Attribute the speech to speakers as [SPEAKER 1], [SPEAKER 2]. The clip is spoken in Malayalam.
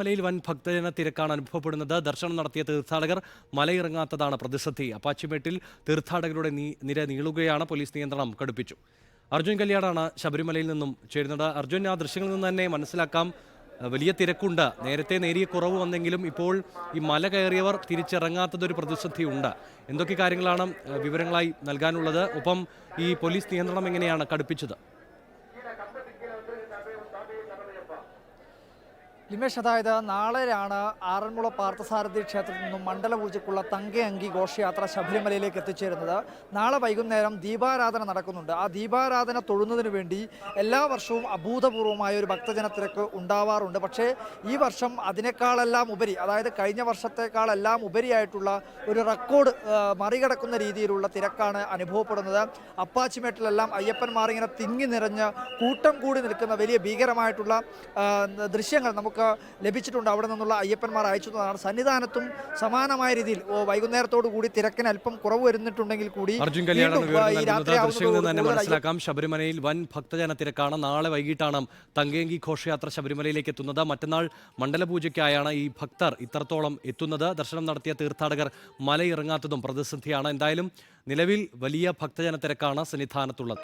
[SPEAKER 1] മലയിൽ വൻ ഭക്തജന തിരക്കാണ് അനുഭവപ്പെടുന്നത്. ദർശനം നടത്തിയ തീർത്ഥാടകർ മലയിറങ്ങാത്തതാണ് പ്രതിസന്ധി. അപ്പാച്ചിമേട്ടിൽ തീർത്ഥാടകരുടെ നിര നീളുകയാണ് പോലീസ് നിയന്ത്രണം കടുപ്പിച്ചു. അർജുൻ കല്യാണാണ് ശബരിമലയിൽ നിന്നും ചേരുന്നത്. അർജുൻ ആ ദൃശ്യങ്ങളിൽ നിന്ന് തന്നെ മനസ്സിലാക്കാം വലിയ തിരക്കുണ്ട്. നേരത്തെ നേരിയ കുറവ് വന്നെങ്കിലും ഇപ്പോൾ ഈ മല കയറിയവർ തിരിച്ചിറങ്ങാത്തതൊരു പ്രതിസന്ധിയുണ്ട് എന്തൊക്കെ കാര്യങ്ങളാണ് വിവരങ്ങളായി നൽകാനുള്ളത്? ഒപ്പം ഈ പോലീസ് നിയന്ത്രണം എങ്ങനെയാണ് കടുപ്പിച്ചത്?
[SPEAKER 2] ലിമേഷ് അതായത് നാളെയാണ് ആറന്മുള പാർത്ഥസാരഥി ക്ഷേത്രത്തിൽ നിന്നും മണ്ഡലപൂജയ്ക്കുള്ള തങ്കയങ്കി ഘോഷയാത്ര ശബരിമലയിലേക്ക് എത്തിച്ചേരുന്നത്. നാളെ വൈകുന്നേരം ദീപാരാധന നടക്കുന്നുണ്ട്. ആ ദീപാരാധന തൊഴുന്നതിന് വേണ്ടി എല്ലാ വർഷവും അഭൂതപൂർവമായ ഒരു ഭക്തജന തിരക്ക് ഉണ്ടാവാറുണ്ട്. പക്ഷേ ഈ വർഷം അതിനേക്കാളെല്ലാം ഉപരി അതായത് കഴിഞ്ഞ വർഷത്തെക്കാളെല്ലാം ഉപരിയായിട്ടുള്ള ഒരു റെക്കോർഡ് മറികടക്കുന്ന രീതിയിലുള്ള തിരക്കാണ് അനുഭവപ്പെടുന്നത്. അപ്പാച്ചിമേട്ടിലെല്ലാം അയ്യപ്പന്മാർ ഇങ്ങനെ തിങ്ങി നിറഞ്ഞ് കൂട്ടം കൂടി നിൽക്കുന്ന വലിയ ഭീകരമായിട്ടുള്ള ദൃശ്യങ്ങൾ നമുക്ക് ലഭിച്ചിട്ടുണ്ട് അവിടെ നിന്നുള്ള അയ്യപ്പന്മാർ അയച്ചതാണ് സന്നിധാനത്തും സമാനമായ രീതിയിൽ ഓ, വൈകുന്നേരത്തോടു കൂടി തിരക്കിന് അല്പം കുറവ് വരുന്നിട്ടുണ്ടെങ്കിൽ കൂടി
[SPEAKER 1] അർജുൻ കല്യാണം തന്നെ മനസ്സിലാക്കാം. ശബരിമലയിൽ വൻ ഭക്തജന തിരക്കാണ് നാളെ വൈകിട്ടാണ് തങ്കേങ്കി ഘോഷയാത്ര ശബരിമലയിലേക്ക് എത്തുന്നത്. മറ്റന്നാൾ മണ്ഡലപൂജയ്ക്കായാണ് ഈ ഭക്തർ ഇത്രത്തോളം എത്തുന്നത്. ദർശനം നടത്തിയ തീർത്ഥാടകർ മലയിറങ്ങാത്തതും പ്രതിസന്ധിയാണ്. എന്തായാലും നിലവിൽ വലിയ ഭക്തജന തിരക്കാണ് സന്നിധാനത്തുള്ളത്.